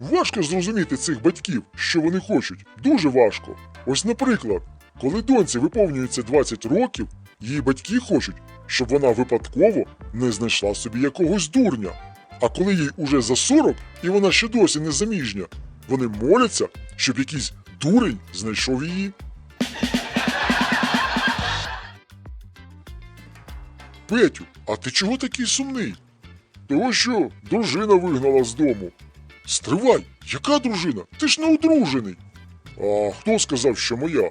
Важко зрозуміти цих батьків, що вони хочуть. Дуже важко. Ось, наприклад, коли доньці виповнюється 20 років, її батьки хочуть, щоб вона випадково не знайшла собі якогось дурня. А коли їй уже за 40 і вона ще досі не заміжня, вони моляться, щоб якийсь дурень знайшов її. Петю, а ти чого такий сумний? Того що дружина вигнала з дому. Стривай, яка дружина? Ти ж не одружений. А хто сказав, що моя?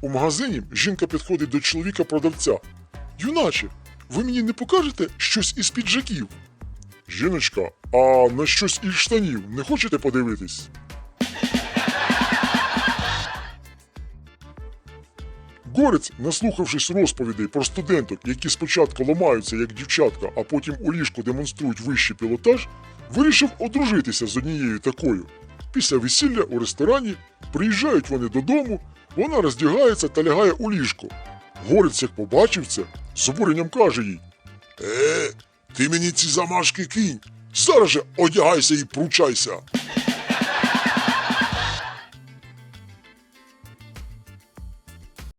У магазині жінка підходить до чоловіка продавця. Юначе, ви мені не покажете щось із піджаків? Жіночка, а на щось із штанів не хочете подивитись? Горець, наслухавшись розповідей про студенток, які спочатку ламаються як дівчатка, а потім у ліжку демонструють вищий пілотаж, вирішив одружитися з однією такою. Після весілля у ресторані приїжджають вони додому, вона роздягається та лягає у ліжко. Горець, як побачив це, з обуренням каже їй: Е, ти мені ці замашки кинь. Зараз же одягайся і пручайся.